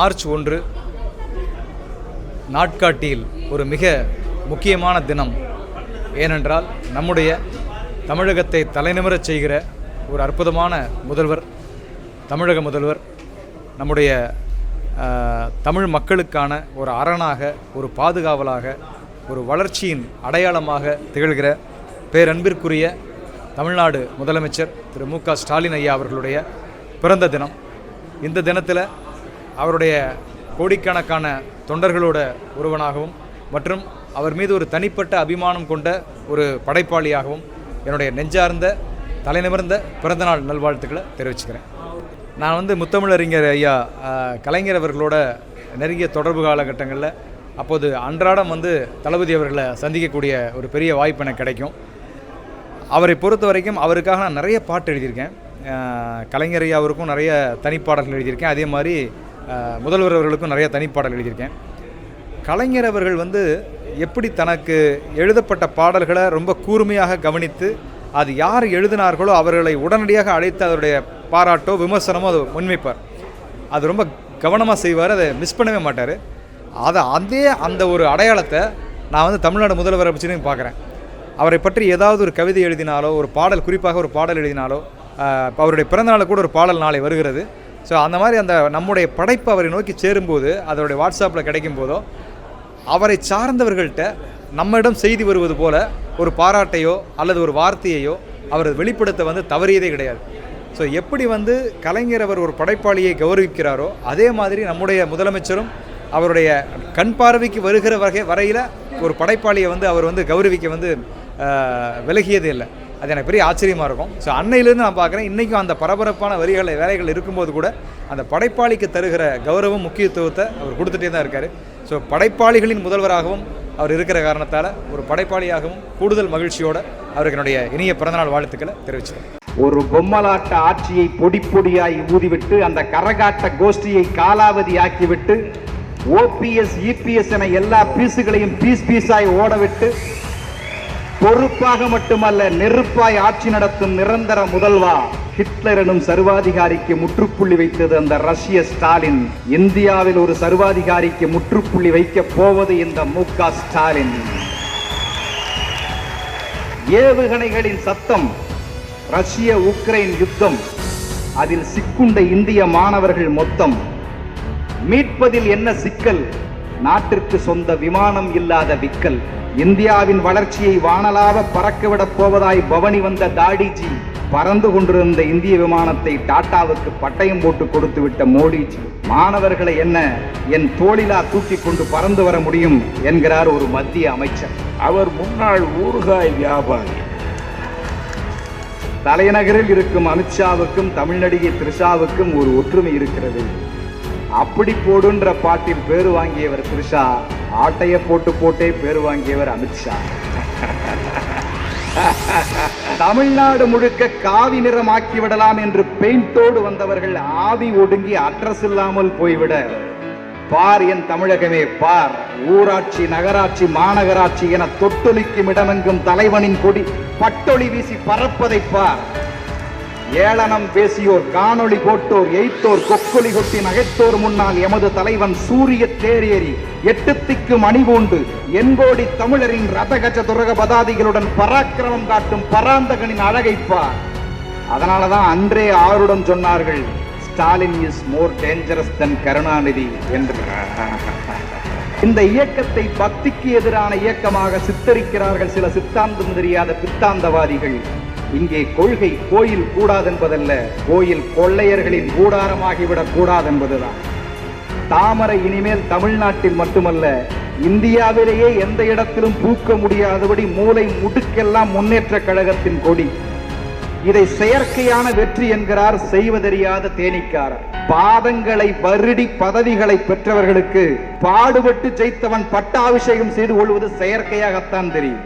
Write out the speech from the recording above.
March ஒன்று நாட்காட்டியில் ஒரு மிக முக்கியமான தினம். ஏனென்றால் நம்முடைய தமிழகத்தை தலைநிமிரச் செய்கிற ஒரு அற்புதமான முதல்வர் தமிழக முதல்வர் நம்முடைய தமிழ் மக்களுக்கான ஒரு அரணாக ஒரு பாதுகாவலாக ஒரு வளர்ச்சியின் அடையாளமாக திகழ்கிற பேரன்பிற்குரிய தமிழ்நாடு முதலமைச்சர் திரு மு க ஸ்டாலின் ஐயா அவர்களுடைய பிறந்த தினம். இந்த தினத்தில் அவருடைய கோடிக்கணக்கான தொண்டர்களோட ஒருவனாகவும் மற்றும் அவர் மீது ஒரு தனிப்பட்ட அபிமானம் கொண்ட ஒரு படைப்பாளியாகவும் என்னுடைய நெஞ்சார்ந்த தலைநிமிர்ந்த பிறந்தநாள் நல்வாழ்த்துக்களை தெரிவிச்சுக்கிறேன். நான் வந்து முத்தமிழறிஞர் ஐயா கலைஞர் அவர்களோட நெருங்கிய தொடர்பு காலகட்டங்களில் அப்போது அன்றாடம் வந்து தளபதி அவர்களை சந்திக்கக்கூடிய ஒரு பெரிய வாய்ப்பு எனக்கு கிடைக்கும். அவரை பொறுத்த வரைக்கும் அவருக்காக நான் நிறைய பாட்டு எழுதியிருக்கேன். கலைஞர் ஐயா அவருக்கும் நிறைய தனிப்பாடல்கள் எழுதியிருக்கேன். அதே மாதிரி முதல்வர் அவர்களுக்கும் நிறைய தனிப்பாடல் எழுதியிருக்கேன். கலைஞர் அவர்கள் வந்து எப்படி தனக்கு எழுதப்பட்ட பாடல்களை ரொம்ப கூர்மையாக கவனித்து அது யார் எழுதினார்களோ அவர்களை உடனடியாக அழைத்து அதனுடைய பாராட்டோ விமர்சனமோ அதை முன்வைப்பார். அது ரொம்ப கவனமாக செய்வார் அதை மிஸ் பண்ணவே மாட்டார். அதை அதே அந்த ஒரு அடையாளத்தை நான் வந்து தமிழ்நாடு முதல்வரை பற்றி பார்க்குறேன். அவரை பற்றி ஏதாவது ஒரு கவிதை எழுதினாலோ ஒரு பாடல் குறிப்பாக ஒரு பாடல் எழுதினாலோ அவருடைய பிறந்தநாள் கூட ஒரு பாடல் நாளை வருகிறது. ஸோ அந்த மாதிரி அந்த நம்முடைய படைப்பு அவரை நோக்கி சேரும்போது அதனுடைய வாட்ஸ்அப்பில் கிடைக்கும் போதோ அவரை சார்ந்தவர்கள்ட்ட நம்மிடம் செய்தி வருவது போல ஒரு பாராட்டையோ அல்லது ஒரு வார்த்தையையோ அவர் வெளிப்படுத்த வந்து தவறியதே கிடையாது. ஸோ எப்படி வந்து கலைஞர் அவர் ஒரு படைப்பாளியை கௌரவிக்கிறாரோ அதே மாதிரி நம்முடைய முதலமைச்சரும் அவருடைய கண் பார்வைக்கு வருகிற வகை வரையில் ஒரு படைப்பாளியை வந்து அவர் வந்து கௌரவிக்க வந்து விலகியதே இல்லை. அது எனக்கு பெரிய ஆச்சரியமாக இருக்கும். ஸோ அன்னையிலேருந்து நான் பார்க்குறேன் இன்றைக்கும் அந்த பரபரப்பான வரிகளை வேலைகள் இருக்கும்போது கூட அந்த படைப்பாளிக்கு தருகிற கௌரவம் முக்கியத்துவத்தை அவர் கொடுத்துட்டே தான் இருக்கார். ஸோ படைப்பாளிகளின் முதல்வராகவும் அவர் இருக்கிற காரணத்தால் ஒரு படைப்பாளியாகவும் கூடுதல் மகிழ்ச்சியோடு அவருக்கு என்னுடைய இனிய பிறந்தநாள் வாழ்த்துக்களை தெரிவிச்சிருக்கேன் ஒரு பொம்மலாட்ட ஆட்சியை பொடி பொடியாய் ஊதிவிட்டு அந்த கரகாட்ட கோஷ்டியை காலாவதி ஆக்கிவிட்டு ஓபிஎஸ் இபிஎஸ் என எல்லா பீஸுகளையும் பீஸ் பீஸாய் ஓடவிட்டு பொறுப்பாக மட்டுமல்ல நெருப்பாய் ஆட்சி நடத்தும் நிரந்தர முதல்வா ஹிட்லர் எனும் சர்வாதிகாரிக்கு முற்றுப்புள்ளி வைத்தது அந்த ரஷ்ய ஸ்டாலின். இந்தியாவில் ஒரு சர்வாதிகாரிக்கு முற்றுப்புள்ளி வைக்கப் போவது இந்த மு ஸ்டாலின். ஏவுகணைகளின் சத்தம் ரஷ்ய உக்ரைன் யுத்தம் அதில் சிக்குண்ட இந்திய மாணவர்கள் மொத்தம். மீட்பதில் என்ன சிக்கல்? நாட்டிற்கு சொந்த விமானம் இல்லாத விக்கல். இந்தியாவின் வளர்ச்சியை வானலாவ பறக்கவிடப் போவதாய் பவனி வந்த தாடிஜி பறந்து கொண்டிருந்த இந்திய விமானத்தை டாட்டாவுக்கு பட்டயம் போட்டு கொடுத்து விட்ட மோடிஜி மாணவர்களை என்ன என் தோளிலா தூக்கி கொண்டு பறந்து வர முடியும்? என்கிறார் ஒரு மத்திய அமைச்சர். அவர் முன்னாள் ஊறுகாய் வியாபாரி. தலைநகரில் இருக்கும் அமித்ஷாவுக்கும் தமிழ் நடிகை த்ரிஷாவுக்கும் ஒரு ஒற்றுமை இருக்கிறது. அப்படி போடுன்ற பாட்டில் பேர் வாங்கியவர் த்ரிஷா ஆட்டைய போட்டு போட்டே பேர் வாங்கியவர் அமித்ஷா தமிழ்நாடு முழுக்க காவி நிறமாக்கி விடலாம் என்று பெயிண்டோடு வந்தவர்கள் ஆவி ஒடுங்கி அட்ரஸ் இல்லாமல் போய்விட. பார் என் தமிழகமே பார். ஊராட்சி நகராட்சி மாநகராட்சி என தொட்டொலிக்கும் இடமெங்கும் தலைவனின் கொடி பட்டொளி வீசி பறப்பதை பார். ஏளனம் பேசியோர் காணொளி போட்டோர் எய்த்தோர் கொக்கொலி கொட்டி நகைத்தோர் முன்னால் எமது தலைவன் சூரிய தேரேறி எட்டு திக்கு மணிபூண்டு எண்கோடி தமிழரின் ரதகஜ துரக பதாதிகளுடன் பராக்கிரமம் காட்டும் பராந்தகனின் அழகைப்பார் அதனாலதான் அன்றே ஆருடன் சொன்னார்கள் Stalin is more dangerous than Karunanidhi என்று இந்த இயக்கத்தை பக்திக்கு எதிரான இயக்கமாக சித்தரிக்கிறார்கள் சில சித்தாந்தம் தெரியாத பித்தாந்தவாதிகள் இங்கே கொள்கை கோயில் கூடாதென்பதல்ல கோயில் கொள்ளையர்களின் கூடாரமாகிவிடக் கூடாதென்பதுதான். தாமரை இனிமேல் தமிழ்நாட்டில் மட்டுமல்ல இந்தியாவிலேயே எந்த இடத்திலும் பூக்க முடியாதபடி மூலை முடுக்கெல்லாம் முன்னேற்ற கழகத்தின் கொடி. இதை செயற்கையான வெற்றி என்கிறார் செய்வதறியாத தேனிக்காரர். பாதங்களை வருடி பதவிகளை பெற்றவர்களுக்கு பாடுபட்டு ஜெயித்தவன் பட்டாபிஷேகம் செய்து கொள்வது செயற்கையாகத்தான் தெரியும்.